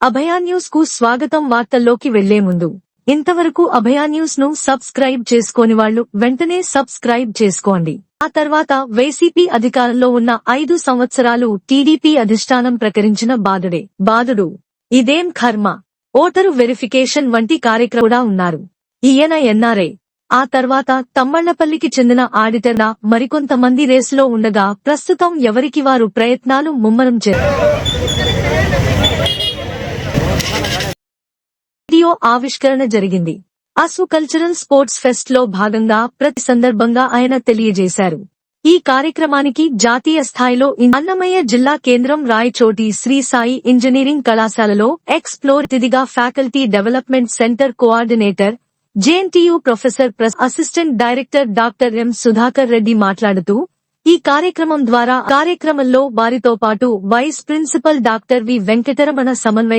అభయా న్యూస్కు స్వాగతం వార్తల్లోకి వెళ్ళే ముందు ఇంతవరకు అభయా న్యూస్ను సబ్స్క్రైబ్ చేసుకోని వాళ్ళు వెంటనే సబ్స్క్రైబ్ చేసుకోండి. ఆ తర్వాత వైసీపీ అధికారంలో ఉన్న ఐదు సంవత్సరాలు టీడీపీ అధిష్టానం ప్రకటించిన బాధుడే బాధుడు ఇదేం కర్మ? ఓటరు వెరిఫికేషన్ వంటి కార్యక్రమం ఉన్నారు. ఈయన ఎన్ఆర్ఐ. ఆ తర్వాత తమ్మళ్ళపల్లికి చెందిన ఆడిటర్గా మరికొంతమంది రేసులో ఉండగా ప్రస్తుతం ఎవరికి వారు ప్రయత్నాలు ముమ్మరం చేశారు? వీడియో ఆవిష్కరణ జరిగింది. అసు కల్చరల్ స్పోర్ట్స్ ఫెస్ట్లో భాగంగా ప్రతి సందర్భంగా ఆయన తెలియజేశారు. ఈ కార్యక్రమానికి జాతీయ స్థాయిలో అన్నమయ్య జిల్లా కేంద్రం రాయచోటి శ్రీ సాయి ఇంజనీరింగ్ కళాశాలలో ఎక్స్ప్లోర్ తిదిగా faculty development centre coordinator JNTU professor plus assistant director doctor M Sudhakar Reddy మాట్లాడుతూ ఈ కార్యక్రమం ద్వారా కార్యక్రమంలో వారితో పాటు vice principal doctor V Venkataramana సమన్వయ